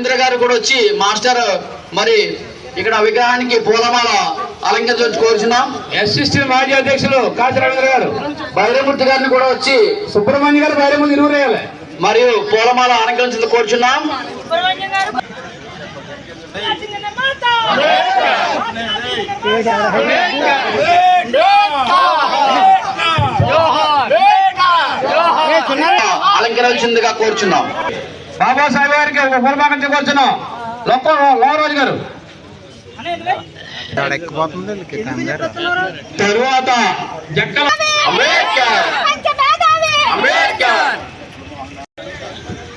ఇంద్ర గారు కూడా వచ్చి మాస్టర్ మరి ఇక్కడ విగ్రహానికి పూలమాల అలంకరించి కోరుచున్నాం. ఎస్ఎస్టీ మాజీ అధ్యక్షులు కాచి రవీంద్ర గారు. బైరమూర్తి గారిని కూడా వచ్చి సుబ్రహ్మణ్య గారు ఇరువురు వేయాలి మరియు పూలమాల అలంకరించి కోరుచున్నాం. రాజేంద్ర అలంకరించిందిగా కోరుచున్నాం. బాబాసాహెబ్ గారికి ఒక పూలపాకం చెప్పవచ్చున్నాం లొక్క లోవరాజు గారు. తరువాత జక్కల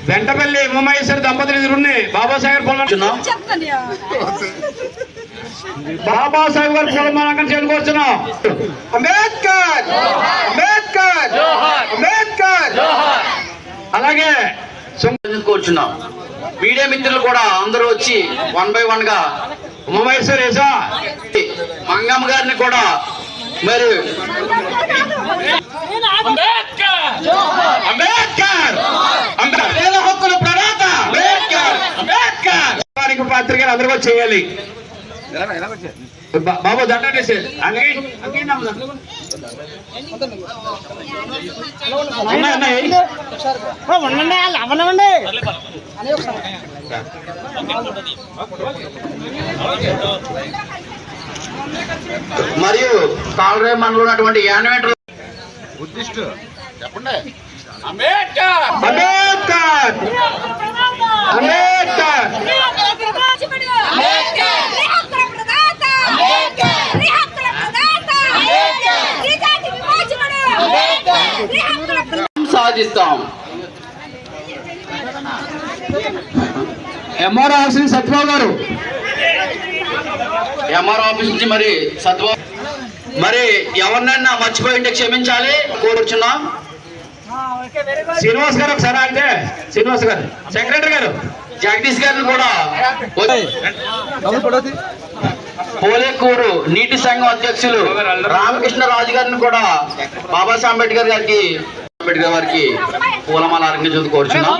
వెంటపల్లి ఉమామహేశ్వరి దంపతులు ఎదురుండి బాబాసాహెబ్ గారు పూల బాబాసాహెబ్ గారు పూలమాలకం చేరుకోవచ్చున్నాం అంబేద్కర్! అంబేద్కర్! అంబేద్కర్! అలాగే కోరుచున్నాం. మీడియా మిత్రులు కూడా అందరూ వచ్చి వన్ బై వన్గా ఉమామహేశ్వరి ఏసా మంగమ్మ గారిని కూడా మరి అంబేద్కర్! హక్కుల ప్రదాత అంబేద్కర్! అంబేద్కర్! పత్రికలు అందరూ చేయాలి. బాబు దండ ఉండండి అవ్వనివ్వండి మరియు కాలరే మనలో ఉన్నటువంటి యానిమేటర్ అంబేద్కర్! అంబేద్కర్! సాధిస్తాం MR RC Satyababu garu. MR office నుంచి మరి సత్యబాబు. మరి ఎవరినైనా మర్చిపోయి ఉంటే క్షమించాలి కోరుచున్నాం శ్రీనివాస్ గారు ఒకసారి అంటే శ్రీనివాస్ గారు. సెక్రటరీ గారు. జగదీష్ గారిని కూడా పోలేకూరు నీటి సంఘం అధ్యక్షులు రామకృష్ణరాజు గారిని కూడా బాబాసాహెబ్ అంబేద్కర్ గారికి అంబేద్కర్ గారికి పూలమాల అలంకరించేందుకు కోరుచున్నాం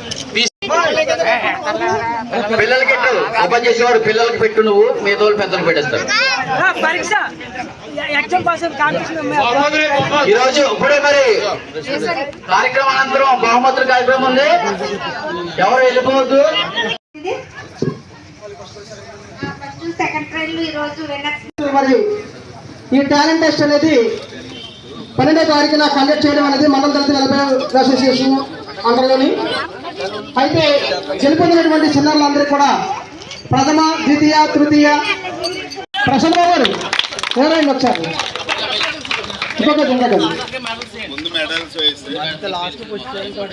పిల్లలకి పెట్టు ఓపెన్ చేసేవారు పిల్లలకి పెట్టు నువ్వు మీ తోలు పెద్దలు పెట్టేస్తారు. పరీక్ష. ఎగ్జామ్ పాస్ కాంపిటీషన్ ఈ రోజు ఇప్పుడే మరి కార్యక్రమం అనంతరం బహుమతుల కార్యక్రమం ఉంది. ఎవరు వెళ్ళిపోవద్దు? ఈ మరి ఈ టాలెంట్ టెస్ట్ అనేది పన్నెండో తారీఖున కండక్ట్ చేయడం అనేది మండల దళిత వెల్ఫేర్ అసోసియేషన్ అండర్లోని అయితే గెలుపొందినటువంటి చిన్నారులందరూ కూడా ప్రథమ ద్వితీయ తృతీయ. ప్రసన్న గారు ఎవరైనా వచ్చారు?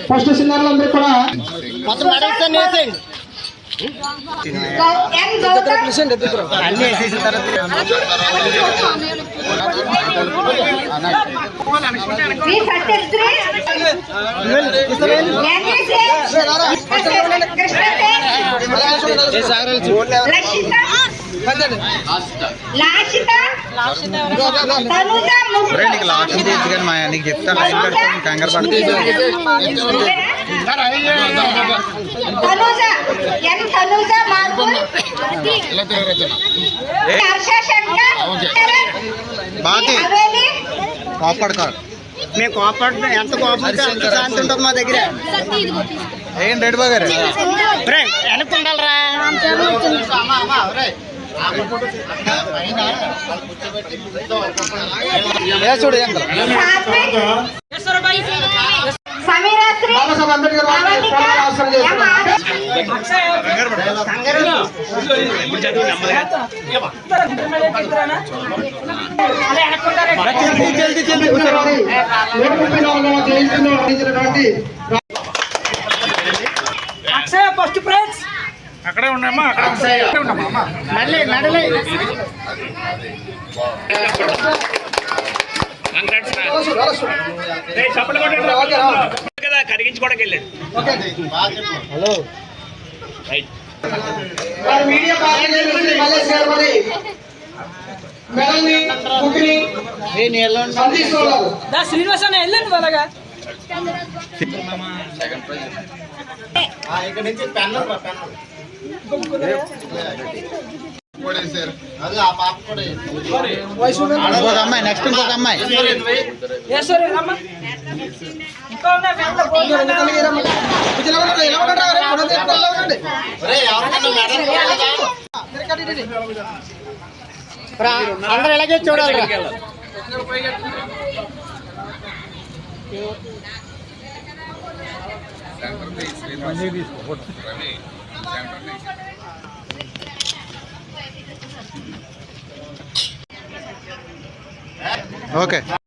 ఫస్ట్ చిన్నారులందరూ కూడా ఎన్ గౌతమ్ వి సత్యశ్రీ ఎన్విసి కృష్ణసేన్ లక్షిత లాషిత తనుజ ముగ్గురు నీకు చెప్తాను లైన్ పెట్టుకోండి కంగారు తనుజ ఎన్ తనుజ మేము కోపడుతున్నాం ఎంత కోపం ఉంటే అంత శాంతి ఉంటుంది మా దగ్గర. ఏం రెడ్డి బాగా వెనక్కి ఉండాలరా. చూడు బాబాసాహెబ్ అంబేద్కర్ అందించినటువంటి ఫస్ట్ ప్రైజ్ అక్కడే ఉన్నామా అక్కడ మళ్ళీ నడలే. కదా కరిగించుకోవడానికి వెళ్ళాడు వారి మీడియా పార్టీ మల్లేష్ గారు మరి మెడల్ని బుక్ని అందిస్తున్నారు శ్రీనివాస్ అలాగా ఇంకొక అమ్మాయి నెక్స్ట్ ఇంకొక అమ్మాయి. ఇంకా ఉన్నాయి ఫ్యాన్లో పోతున్నాయి. అందరూ ఇలాగే చూడాలి ఓకే